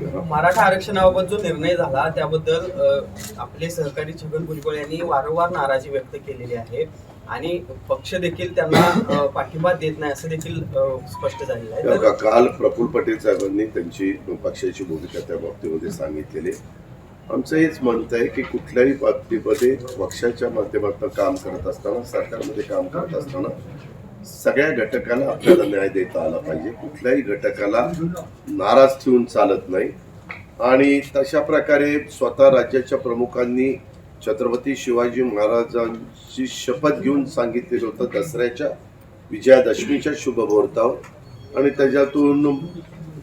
मराठा आरक्षणाबाबत जो निर्णय झाला त्याबद्दल आपले सहकारी छगन भुजबळ यांनी वारंवार नाराजी व्यक्त केलेली आहे आणि पक्ष देखील त्यांना पाठिंबा देत नाही असं देखील स्पष्ट झालेलं आहे काल प्रफुल्ल पटेल साहेबांनी त्यांची पक्षाची भूमिका त्या बाबतीमध्ये सांगितलेली. आमचं हेच म्हणत आहे की कुठल्याही बाबतीमध्ये पक्षाच्या माध्यमातून काम करत असताना सरकारमध्ये काम करत असताना सगळ्या घटकाला आपल्याला न्याय देता आला पाहिजे. कुठल्याही घटकाला नाराज ठेवून चालत नाही. आणि तशा प्रकारे स्वतः राज्याच्या प्रमुखांनी छत्रपती शिवाजी महाराजांची शपथ घेऊन सांगितलेलं होतं दसऱ्याच्या विजयादशमीच्या शुभ मुहूर्तावर आणि त्याच्यातून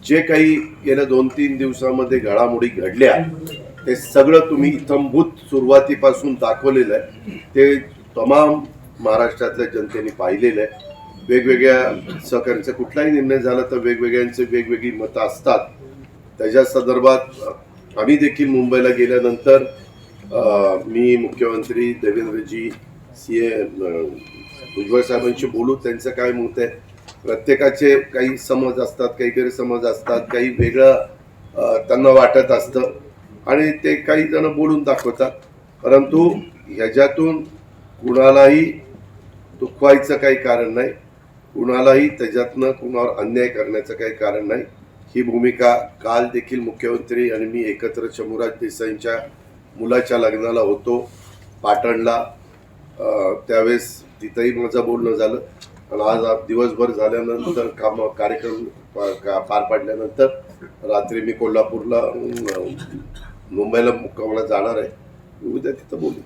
जे काही गेल्या दोन तीन दिवसामध्ये घडामोडी घडल्या ते सगळं तुम्ही इथंभूत सुरुवातीपासून दाखवलेलं आहे. ते तमाम महाराष्ट्रातल्या जनतेने पाहिलेलं आहे. वेगवेगळ्या सहकार्याचा कुठलाही निर्णय झाला तर वेगवेगळ्यांचे वेगवेगळी मतं असतात. त्याच्या संदर्भात आम्ही देखील मुंबईला गेल्यानंतर मी मुख्यमंत्री देवेंद्रजी सी ए भुजबळ साहेबांशी बोलू. त्यांचं काय मत आहे? प्रत्येकाचे काही समज असतात काही गैरसमज असतात काही वेगळं त्यांना वाटत असतं. आणि ते काही जण बोलून दाखवतात. परंतु ह्याच्यातून कुणालाही दुखवायचं काही कारण नाही. कुणालाही त्याच्यातनं कुणावर अन्याय करण्याचं काही कारण नाही. ही भूमिका काल देखील मुख्यमंत्री आणि मी एकत्र शंभूराज देसाईंच्या मुलाच्या लग्नाला होतो पाटणला. त्यावेळेस तिथंही माझं बोलणं झालं. आणि आज दिवसभर झाल्यानंतर काम कार्यक्रम का- पार पाडल्यानंतर रात्री मी कोल्हापूरला मुंबईला मुक्कामाला जाणार आहे. उद्या तिथं बोलू.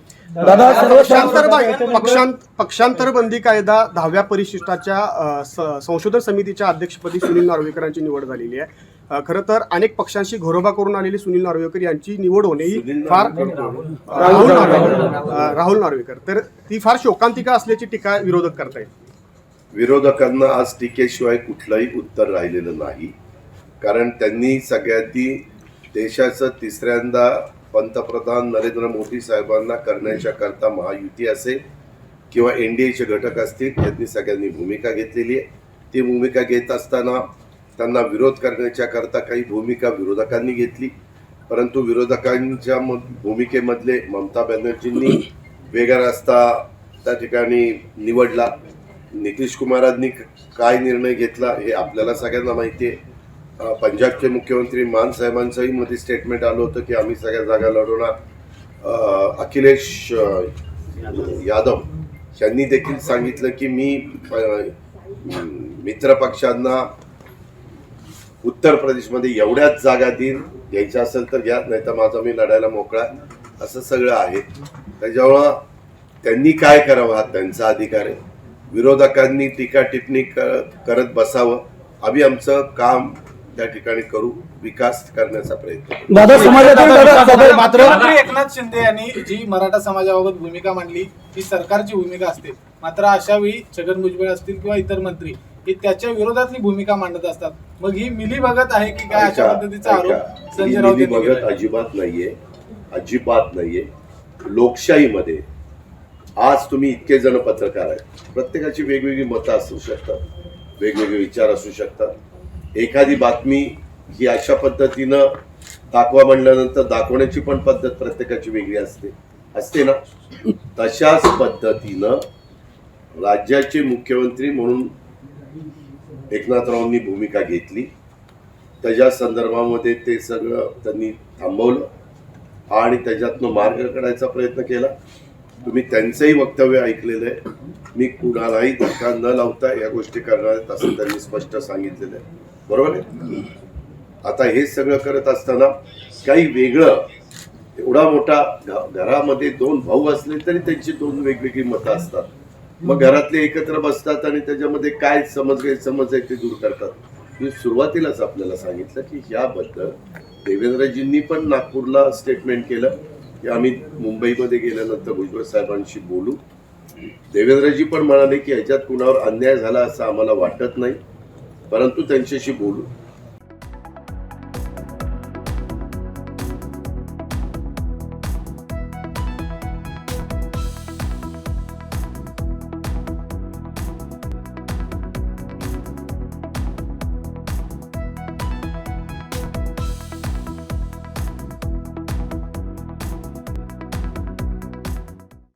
दादा पक्षांतर पक्षांत पक्षांतर बंदी कायदा दहाव्या परिशिष्टाच्या अ, स- संशोधन समितीच्या अध्यक्षपदी सुनील नार्वेकरांची निवड झालेली आहे. अ, खरं तर अनेक पक्षांशी घरोबा करून आलेले सुनील नार्वेकर यांची निवड होणे ही फार. राहुल नार्वेकर. अ, राहुल नार्वेकर. तर ती फार शोकांतिका असल्याची टीका विरोधक करतायत. विरोधकांना आज टीकेशिवाय कुठलंही उत्तर राहिलेलं नाही. कारण त्यांनी सगळ्यांनी देशाचं तिसऱ्यांदा पंतप्रधान नरेंद्र मोदी साहेबांना करण्याच्या करता महायुती असेल किंवा एन डी एचे घटक असतील यांनी सगळ्यांनी भूमिका घेतलेली आहे. ती भूमिका घेत असताना त्यांना विरोध करण्याच्या करता काही भूमिका विरोधकांनी घेतली. परंतु विरोधकांच्या मग भूमिकेमधले ममता बॅनर्जींनी वेगळा रस्ता त्या ठिकाणी निवडला. नितीश कुमारांनी काय निर्णय घेतला हे आपल्याला सगळ्यांना माहिती आहे. पंजाबचे मुख्यमंत्री मान साहेबांचंही मध्ये स्टेटमेंट आलं होतं की आम्ही सगळ्या जागा लढवणार. अखिलेश यादव यांनी देखील सांगितलं की मी मित्रपक्षांना मित्र पक्षांना उत्तर प्रदेशमध्ये एवढ्याच जागा देईन घ्यायच्या असेल तर घ्या नाही तर माझा मी लढायला मोकळा असं सगळं आहे. त्याच्यामुळं त्यांनी काय करावं हा त्यांचा अधिकार आहे. विरोधकांनी टीका टिप्पणी करत बसावं. आम्ही आमचं काम त्या ठिकाणी करू विकास करण्याचा प्रयत्न दादा समाजातील मात्र एकनाथ शिंदे यांनी जी मराठा समाजाबाबत भूमिका मांडली ती सरकारची भूमिका असते. मात्र अशा वेळी छगन भुजबळ असतील किंवा इतर मंत्री हे त्याच्या विरोधातली भूमिका मांडत असतात. मग ही मिली भगत आहे की काय अशा पद्धतीचा आरोप. संजय राऊत भगत. अजिबात नाहीये. अजिबात नाहीये. लोकशाहीमध्ये आज तुम्ही इतके जण पत्रकार आहेत. प्रत्येकाची वेगवेगळी मतं असू शकतात. वेगवेगळे विचार असू शकतात. एखादी बातमी ही अशा पद्धतीनं दाखवा म्हणल्यानंतर दाखवण्याची पण पद्धत प्रत्येकाची वेगळी असते. असते ना? तशाच पद्धतीनं राज्याचे मुख्यमंत्री म्हणून एकनाथरावांनी भूमिका घेतली. त्याच्या संदर्भामध्ये ते सगळं त्यांनी थांबवलं आणि त्याच्यातनं मार्ग काढायचा प्रयत्न केला. तुम्ही त्यांचंही वक्तव्य ऐकलेलं आहे. मी कुणालाही धक्का न लावता या गोष्टी करणार आहेत असं त्यांनी स्पष्ट सांगितलेलं आहे. बरोबर आहे? आता हे सगळं करत असताना काही वेगळं एवढा मोठा घरामध्ये दोन भाऊ असले तरी त्यांची दोन वेगवेगळी मतं असतात. मग घरातले एकत्र बसतात आणि त्याच्यामध्ये काय समज समज आहे ते दूर करतात. मी सुरुवातीलाच आपल्याला सांगितलं की याबद्दल देवेंद्रजींनी पण नागपूरला स्टेटमेंट केलं. की आम्ही मुंबईमध्ये गेल्यानंतर भुजबळ साहेबांशी बोलू. देवेंद्रजी पण म्हणाले की ह्याच्यात कुणावर अन्याय झाला असं आम्हाला वाटत नाही. परंतु त्यांच्याशी बोलू.